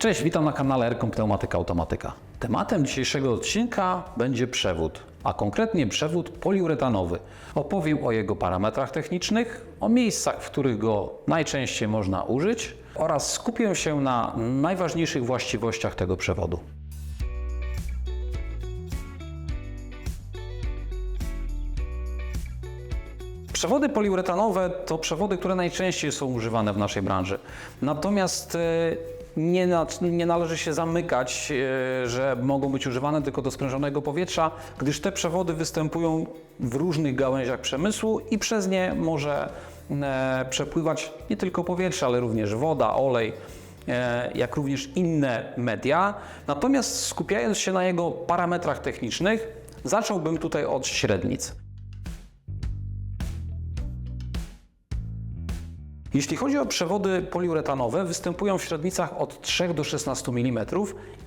Cześć, witam na kanale Erkom Pneumatyka Automatyka. Tematem dzisiejszego odcinka będzie przewód, a konkretnie przewód poliuretanowy. Opowiem o jego parametrach technicznych, o miejscach, w których go najczęściej można użyć oraz skupię się na najważniejszych właściwościach tego przewodu. Przewody poliuretanowe to przewody, które najczęściej są używane w naszej branży. Natomiast e, nie, na, nie należy się zamykać, e, że mogą być używane tylko do sprężonego powietrza, gdyż te przewody występują w różnych gałęziach przemysłu i przez nie może e, przepływać nie tylko powietrze, ale również woda, olej, e, jak również inne media. Natomiast skupiając się na jego parametrach technicznych, zacząłbym tutaj od średnic. Jeśli chodzi o przewody poliuretanowe, występują w średnicach od 3 do 16 mm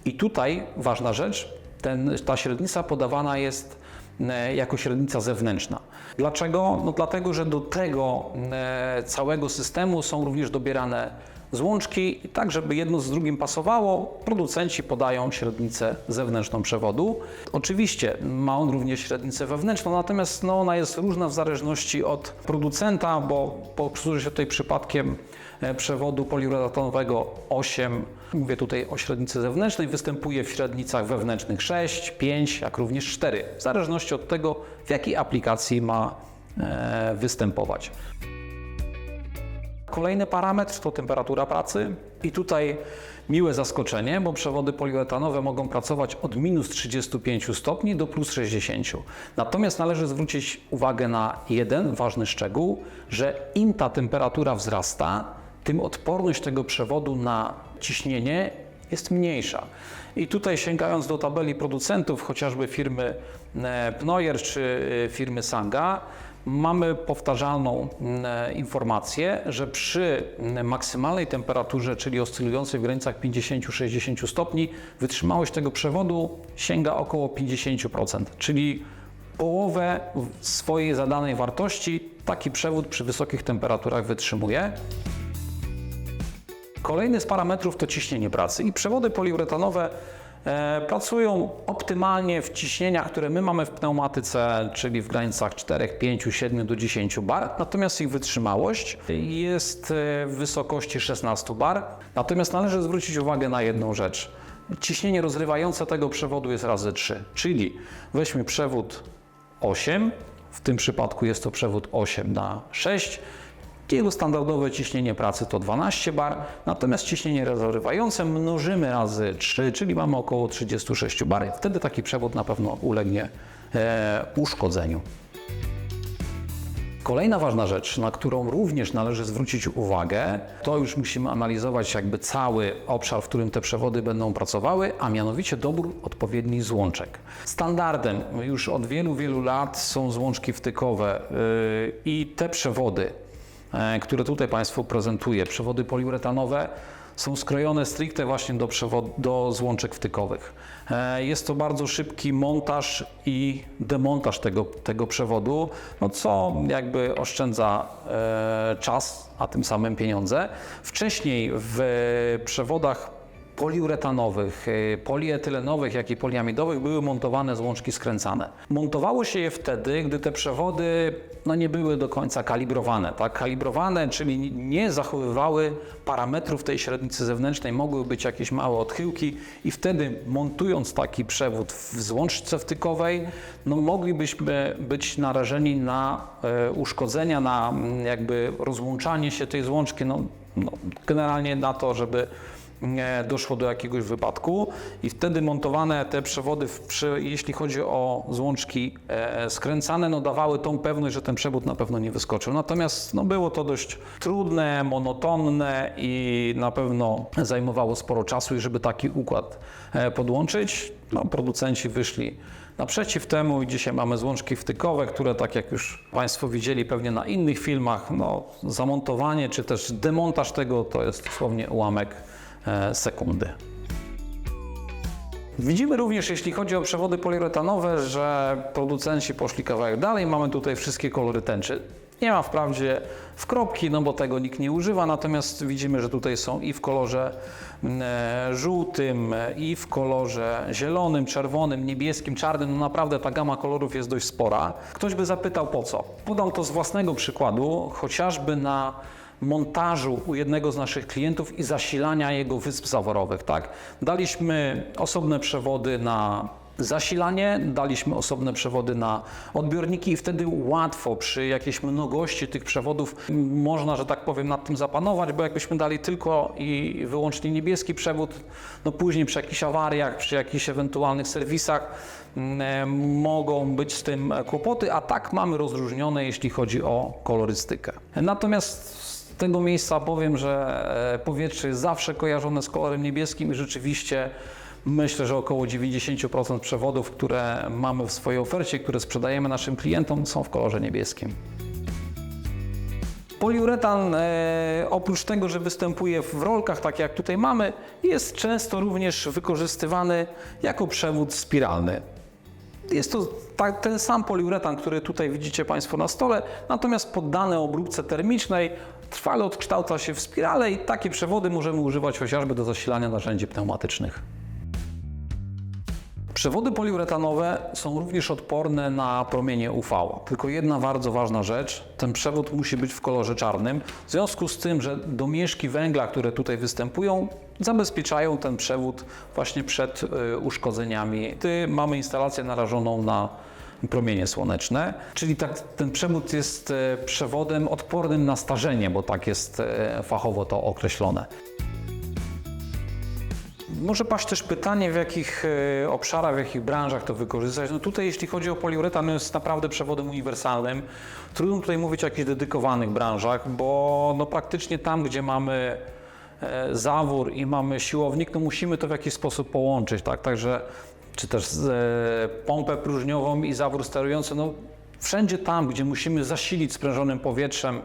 i tutaj ważna rzecz, ten, ta średnica podawana jest e, jako średnica zewnętrzna. Dlaczego? No dlatego, że do tego e, całego systemu są również dobierane złączki tak, żeby jedno z drugim pasowało, producenci podają średnicę zewnętrzną przewodu. Oczywiście ma on również średnicę wewnętrzną, natomiast no, ona jest różna w zależności od producenta, bo posłuży się tutaj przypadkiem e, przewodu poliuretanowego 8, mówię tutaj o średnicy zewnętrznej, występuje w średnicach wewnętrznych 6, 5, jak również 4, w zależności od tego, w jakiej aplikacji ma e, występować. Kolejny parametr to temperatura pracy i tutaj miłe zaskoczenie, bo przewody poliuretanowe mogą pracować od minus 35 stopni do plus 60. Natomiast należy zwrócić uwagę na jeden ważny szczegół, że im ta temperatura wzrasta, tym odporność tego przewodu na ciśnienie jest mniejsza. I tutaj sięgając do tabeli producentów, chociażby firmy e, Pnoyer czy e, firmy Sanga, mamy powtarzalną e, informację, że przy maksymalnej temperaturze, czyli oscylującej w granicach 50-60 stopni, wytrzymałość tego przewodu sięga około 50%, czyli połowę swojej zadanej wartości taki przewód przy wysokich temperaturach wytrzymuje. Kolejny z parametrów to ciśnienie pracy i przewody poliuretanowe pracują optymalnie w ciśnieniach, które my mamy w pneumatyce, czyli w granicach 4, 5, 7 do 10 bar, natomiast ich wytrzymałość jest e, w wysokości 16 bar. Natomiast należy zwrócić uwagę na jedną rzecz. Ciśnienie rozrywające tego przewodu jest razy 3, czyli weźmy przewód 8, w tym przypadku jest to przewód 8 na 6, jego standardowe ciśnienie pracy to 12 bar, natomiast ciśnienie rozrywające mnożymy razy 3, czyli mamy około 36 bar. Wtedy taki przewód na pewno ulegnie e, uszkodzeniu. Kolejna ważna rzecz, na którą również należy zwrócić uwagę, to już musimy analizować jakby cały obszar, w którym te przewody będą pracowały, a mianowicie dobór odpowiednich złączek. Standardem już od wielu, wielu lat są złączki wtykowe yy, i te przewody, które tutaj Państwu prezentuję, przewody poliuretanowe, są skrojone stricte właśnie do, do złączek wtykowych. E, Jest to bardzo szybki montaż i demontaż tego, tego przewodu, no co jakby oszczędza e, czas, a tym samym pieniądze. Wcześniej w przewodach poliuretanowych, e, polietylenowych, jak i poliamidowych były montowane złączki skręcane. Montowało się je wtedy, gdy te przewody no, nie były do końca kalibrowane. Tak? Kalibrowane, czyli nie zachowywały parametrów tej średnicy zewnętrznej, mogły być jakieś małe odchyłki i wtedy montując taki przewód w złączce wtykowej, no, moglibyśmy być narażeni na e, uszkodzenia, na mm, jakby rozłączanie się tej złączki, no, no, generalnie na to, żeby doszło do jakiegoś wypadku i wtedy montowane te przewody, przy, jeśli chodzi o złączki e, skręcane, no dawały tą pewność, że ten przewód na pewno nie wyskoczył. Natomiast no, było to dość trudne, monotonne i na pewno zajmowało sporo czasu i żeby taki układ e, podłączyć, no, producenci wyszli naprzeciw temu i dzisiaj mamy złączki wtykowe, które tak jak już Państwo widzieli pewnie na innych filmach, no, zamontowanie czy też demontaż tego to jest dosłownie ułamek e, sekundy. Widzimy również, jeśli chodzi o przewody poliuretanowe, że producenci poszli kawałek dalej. Mamy tutaj wszystkie kolory tęczy. Nie ma wprawdzie w kropki, no bo tego nikt nie używa, natomiast widzimy, że tutaj są i w kolorze mm, e, żółtym, e, i w kolorze zielonym, czerwonym, niebieskim, czarnym. No naprawdę ta gama kolorów jest dość spora. Ktoś by zapytał po co? Podam to z własnego przykładu, chociażby na montażu u jednego z naszych klientów i zasilania jego wysp zaworowych. Tak? Daliśmy osobne przewody na zasilanie, daliśmy osobne przewody na odbiorniki i wtedy łatwo przy jakiejś mnogości tych przewodów można, że tak powiem, nad tym zapanować, bo jakbyśmy dali tylko i wyłącznie niebieski przewód, no później przy jakichś awariach, przy jakichś ewentualnych serwisach m, e, mogą być z tym kłopoty, a tak mamy rozróżnione, jeśli chodzi o kolorystykę. Natomiast z tego miejsca powiem, że e, powietrze jest zawsze kojarzone z kolorem niebieskim i rzeczywiście myślę, że około 90% przewodów, które mamy w swojej ofercie, które sprzedajemy naszym klientom, są w kolorze niebieskim. Poliuretan, e, oprócz tego, że występuje w rolkach, tak jak tutaj mamy, jest często również wykorzystywany jako przewód spiralny. Jest to ta, ten sam poliuretan, który tutaj widzicie Państwo na stole, natomiast poddany obróbce termicznej trwale odkształca się w spirale i takie przewody możemy używać chociażby do zasilania narzędzi pneumatycznych. Przewody poliuretanowe są również odporne na promienie UV. Tylko jedna bardzo ważna rzecz, ten przewód musi być w kolorze czarnym. W związku z tym, że domieszki węgla, które tutaj występują, zabezpieczają ten przewód właśnie przed y, uszkodzeniami. Tu mamy instalację narażoną na promienie słoneczne, czyli tak, ten przewód jest e, przewodem odpornym na starzenie, bo tak jest e, fachowo to określone. Może paść też pytanie, w jakich e, obszarach, w jakich branżach to wykorzystać. No tutaj, jeśli chodzi o poliuretan, no jest naprawdę przewodem uniwersalnym. Trudno tutaj mówić o jakichś dedykowanych branżach, bo no praktycznie tam, gdzie mamy zawór i mamy siłownik, no musimy to w jakiś sposób połączyć, tak? Także czy też e, pompę próżniową i zawór sterujący, no wszędzie tam, gdzie musimy zasilić sprężonym powietrzem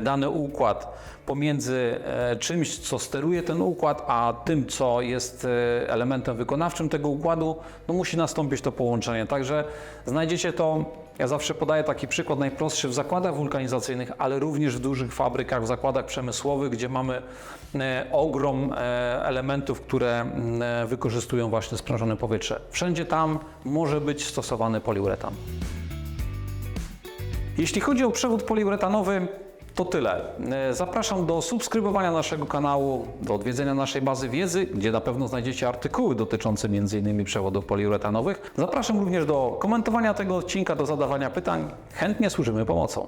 dany układ pomiędzy e, czymś, co steruje ten układ, a tym, co jest e, elementem wykonawczym tego układu, no musi nastąpić to połączenie. Także znajdziecie to, ja zawsze podaję taki przykład najprostszy w zakładach wulkanizacyjnych, ale również w dużych fabrykach, w zakładach przemysłowych, gdzie mamy e, ogrom e, elementów, które m, e, wykorzystują właśnie sprężone powietrze. Wszędzie tam może być stosowany poliuretan. Jeśli chodzi o przewód poliuretanowy, to tyle. E, Zapraszam do subskrybowania naszego kanału, do odwiedzenia naszej bazy wiedzy, gdzie na pewno znajdziecie artykuły dotyczące m.in. przewodów poliuretanowych. Zapraszam również do komentowania tego odcinka, do zadawania pytań. Chętnie służymy pomocą.